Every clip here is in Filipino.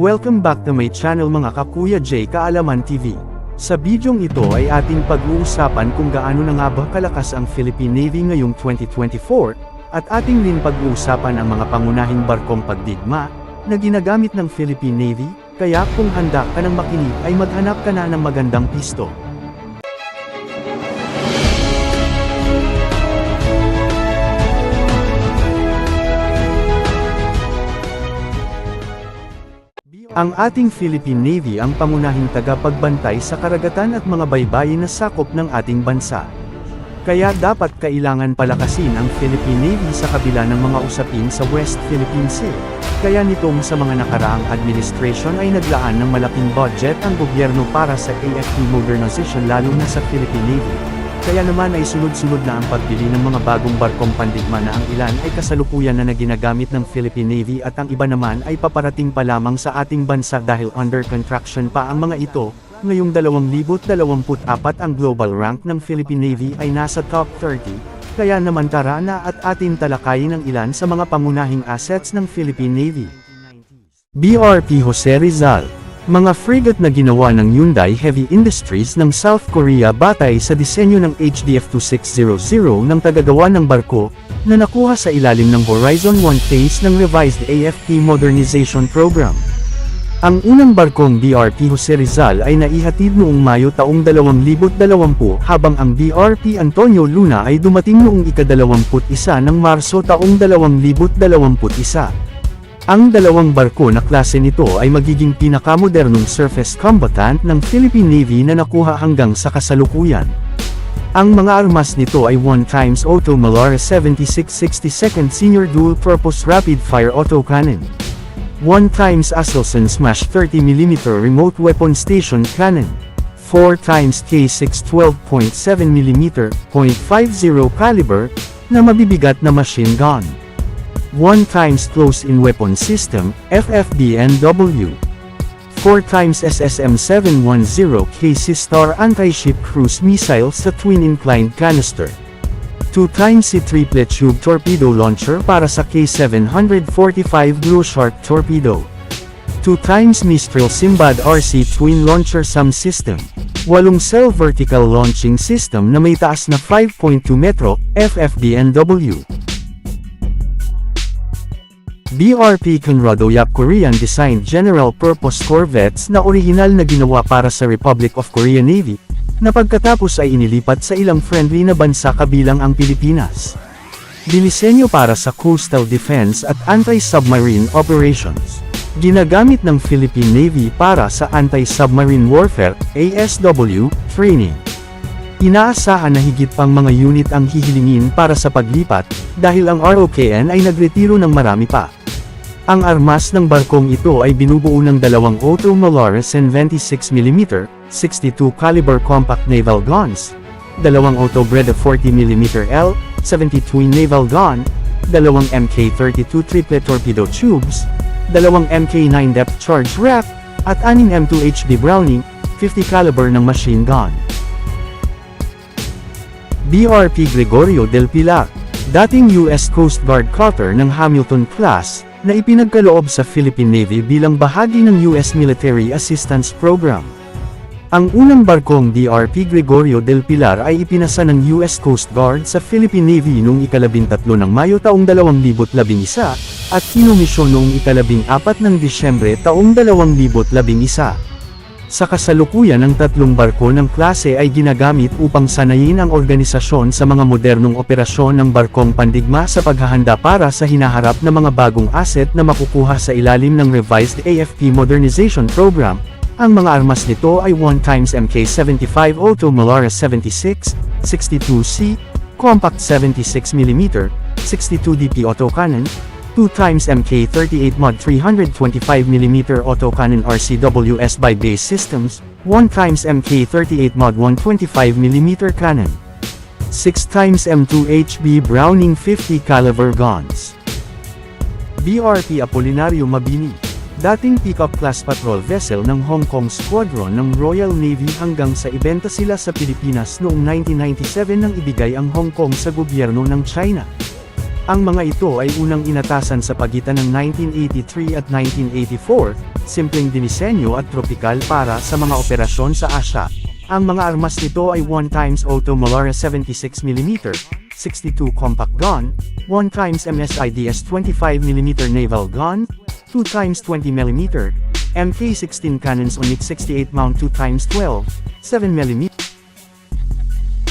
Welcome back to my channel mga kakuya J Kaalaman TV. Sa bidyong ito ay ating pag-uusapan kung gaano na nga ba kalakas ang Philippine Navy ngayong 2024, at ating din pag-uusapan ang mga pangunahing barkong pagdigma, na ginagamit ng Philippine Navy, kaya kung handa ka ng makinig ay maghanap ka na ng magandang pisto. Ang ating Philippine Navy ang pangunahing tagapagbantay sa karagatan at mga baybayin na sakop ng ating bansa. Kaya dapat kailangan palakasin ang Philippine Navy sa kabila ng mga usapin sa West Philippine Sea. Kaya nitong sa mga nakaraang administration ay naglaan ng malaking budget ang gobyerno para sa AFP modernization lalo na sa Philippine Navy. Kaya naman ay sunod-sunod na ang pagbili ng mga bagong barkong pandigma na ang ilan ay kasalukuyan na na ginagamit ng Philippine Navy at ang iba naman ay paparating pa lamang sa ating bansa dahil under construction pa ang mga ito. Ngayong 2024 ang global rank ng Philippine Navy ay nasa top 30, kaya naman tara na at atin talakayin ang ilan sa mga pangunahing assets ng Philippine Navy. BRP Jose Rizal mga frigate na ginawa ng Hyundai Heavy Industries ng South Korea batay sa disenyo ng HDF-2600 ng tagagawa ng barko, na nakuha sa ilalim ng Horizon 1 phase ng revised AFP Modernization Program. Ang unang barkong BRP Jose Rizal ay naihatid noong Mayo taong 2020 habang ang BRP Antonio Luna ay dumating noong ika-21 ng Marso taong 2021. Ang dalawang barko na klase nito ay magiging pinakamodernong surface combatant ng Philippine Navy na nakuha hanggang sa kasalukuyan. Ang mga armas nito ay 1 times Auto Malara 7662nd Senior Dual Purpose Rapid Fire Autocannon. 1 times Aselson Smash 30mm Remote Weapon Station Cannon. 4 times K6 12.7mm .50 caliber na mabibigat na machine gun. 1 times Close-in Weapon System, FFBNW. 4 times SSM-710 KC Star Anti-Ship Cruise Missile sa Twin Inclined Canister. 2 times si Triple Tube Torpedo Launcher para sa K745 Blue Shark Torpedo. 2 times Mistral Simbad RC Twin Launcher SAM System. 8 Cell Vertical Launching System na may taas na 5.2 metro, FFBNW. BRP Conrado Yap Korean designed general purpose corvettes na orihinal na ginawa para sa Republic of Korea Navy, na pagkatapos ay inilipat sa ilang friendly na bansa kabilang ang Pilipinas. Dinisenyo para sa coastal defense at anti-submarine operations. Ginagamit ng Philippine Navy para sa anti-submarine warfare, ASW, training. Inaasahan na higit pang mga unit ang hihilingin para sa paglipat, dahil ang ROKN ay nagretiro ng marami pa. Ang armas ng barkong ito ay binubuo ng dalawang Otto Malares 26mm, 62 caliber compact naval guns, dalawang Otto Breda 40mm L, 72 naval gun, dalawang MK32 triplet torpedo tubes, dalawang MK9 depth charge rack, at aning M2 HD Browning, 50 caliber ng machine gun. BRP Gregorio del Pilar, dating US Coast Guard cutter ng Hamilton class, na ipinagkaloob sa Philippine Navy bilang bahagi ng US Military Assistance Program. Ang unang barkong DRP Gregorio del Pilar ay ipinasa ng US Coast Guard sa Philippine Navy noong ikalabintatlo ng Mayo taong 2011 at kinumisyon noong ikalabing apat ng Disyembre taong 2011. Sa kasalukuyan ang tatlong barko ng klase ay ginagamit upang sanayin ang organisasyon sa mga modernong operasyon ng barkong pandigma sa paghahanda para sa hinaharap na mga bagong asset na makukuha sa ilalim ng revised AFP Modernization Program. Ang mga armas nito ay 1 times MK75 Auto Malara 76, 62C, Compact 76mm, 62DP autocannon, 2 times MK38 Mod 325mm autocannon RCWS by base systems, 1 times MK38 Mod 125mm cannon, 6 times M2HB Browning 50 caliber guns. BRP Apolinario Mabini, dating pickup class patrol vessel ng Hong Kong Squadron ng Royal Navy hanggang sa ibenta sila sa Pilipinas noong 1997 nang ibigay ang Hong Kong sa gobyerno ng China. Ang mga ito ay unang inatasan sa pagitan ng 1983 at 1984, simpleng dinisenyo at tropikal para sa mga operasyon sa Asya. Ang mga armas nito ay 1 times Auto Molara 76mm, 62 compact gun, 1 times MSIDS 25mm naval gun, 2 times 20mm, MK16 cannons on its 68 mount 2 times 12, 7mm.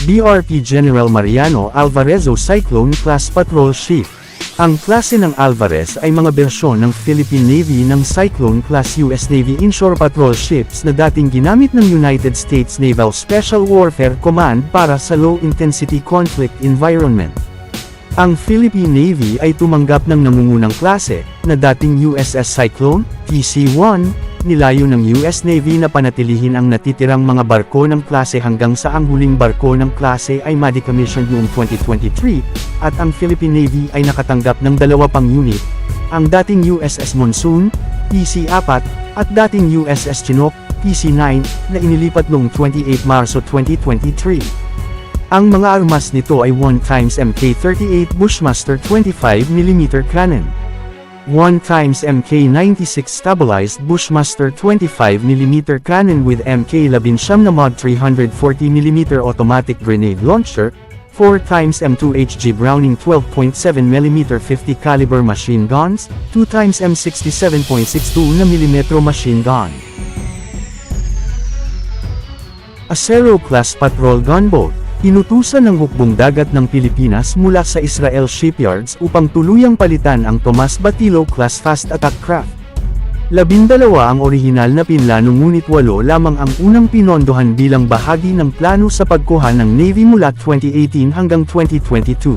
BRP General Mariano Alvarezo Cyclone Class Patrol Ship. Ang klase ng Alvarez ay mga bersyon ng Philippine Navy ng Cyclone Class US Navy Inshore Patrol Ships na dating ginamit ng United States Naval Special Warfare Command para sa low-intensity conflict environment. Ang Philippine Navy ay tumanggap ng nangungunang klase, na dating USS Cyclone, PC-1, nilayo ng US Navy na panatilihin ang natitirang mga barko ng klase hanggang sa ang huling barko ng klase ay ma-decommissioned noong 2023, at ang Philippine Navy ay nakatanggap ng dalawa pang unit, ang dating USS Monsoon, PC-4, at dating USS Chinook, PC-9, na inilipat noong 28 Marso 2023. Ang mga armas nito ay 1 times MK38 Bushmaster 25mm cannon. 1 times MK96 stabilized Bushmaster 25mm cannon with MK11 na mod 340mm automatic grenade launcher, 4 times M2HG Browning 12.7mm 50 caliber machine guns, 2 times M67.62 na mm machine gun. Acero Class Patrol Gunboat Inutusan ng hukbong dagat ng Pilipinas mula sa Israel shipyards upang tuluyang palitan ang Tomas Batilo class fast attack craft. Labindalawa ang orihinal na pinlano ngunit walo lamang ang unang pinondohan bilang bahagi ng plano sa pagkuha ng Navy mula 2018 hanggang 2022.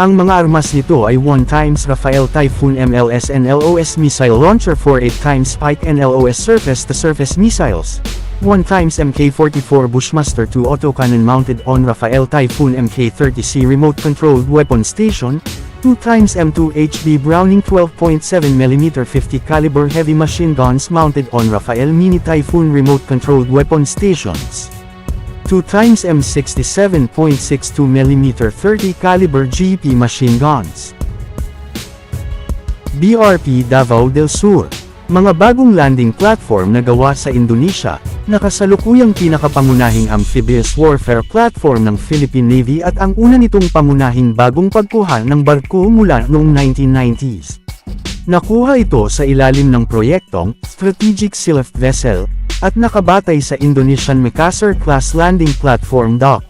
Ang mga armas nito ay 1 times Rafael Typhoon MLS NLOS missile launcher for 8 times Spike NLOS surface-to-surface missiles, 1 times MK44 Bushmaster 2 autocannon mounted on Rafael Typhoon MK30C remote-controlled weapon station, 2 times M2 HB Browning 12.7mm 50 caliber heavy machine guns mounted on Rafael Mini Typhoon remote-controlled weapon stations. 2 times M67.62mm 30 caliber GP machine guns. BRP Davao del Sur mga bagong landing platform na gawa sa Indonesia, na kasalukuyang pinakapangunahing amphibious warfare platform ng Philippine Navy at ang una nitong pangunahing bagong pagkuha ng barko mula noong 1990s. Nakuha ito sa ilalim ng proyektong Strategic Sealift Vessel, at nakabatay sa Indonesian Makassar-class landing platform dock.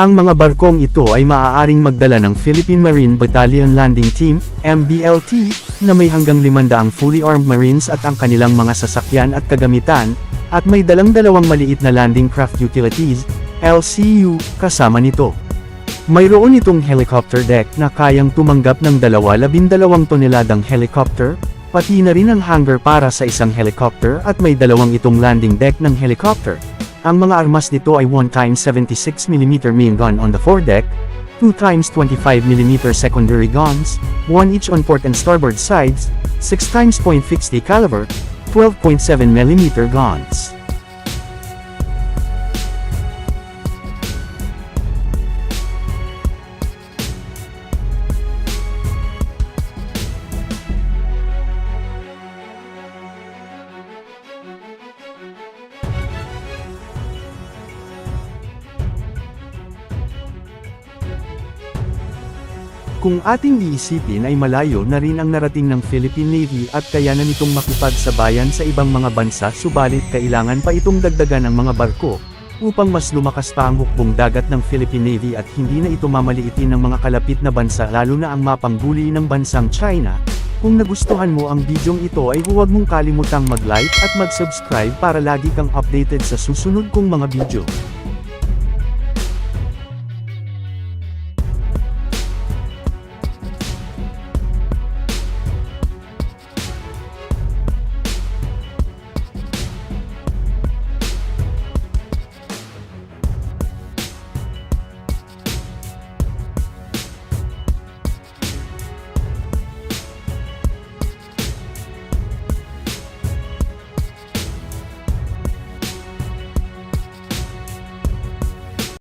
Ang mga barkong ito ay maaaring magdala ng Philippine Marine Battalion Landing Team, MBLT, na may hanggang 500 fully armed Marines at ang kanilang mga sasakyan at kagamitan, at may dalang dalawang maliit na landing craft utilities, LCU, kasama nito. Mayroon itong helicopter deck na kayang tumanggap ng dalawa labindalawang toneladang helicopter, pati na rin ang hangar para sa isang helicopter at may dalawang itong landing deck ng helicopter. Ang mga armas nito ay 1 times 76mm main gun on the foredeck, 2 times 25mm secondary guns, 1 each on port and starboard sides, 6 times .50 caliber, 12.7mm guns. Kung ating iisipin ay malayo na rin ang narating ng Philippine Navy at kaya na nitong makipagsabayan sa ibang mga bansa subalit kailangan pa itong dagdagan ng mga barko, upang mas lumakas pa ang hukbong dagat ng Philippine Navy at hindi na ito mamaliitin ng mga kalapit na bansa lalo na ang mapangguli ng bansang China. Kung nagustuhan mo ang bidyong ito ay huwag mong kalimutang mag-like at mag-subscribe para lagi kang updated sa susunod kong mga video.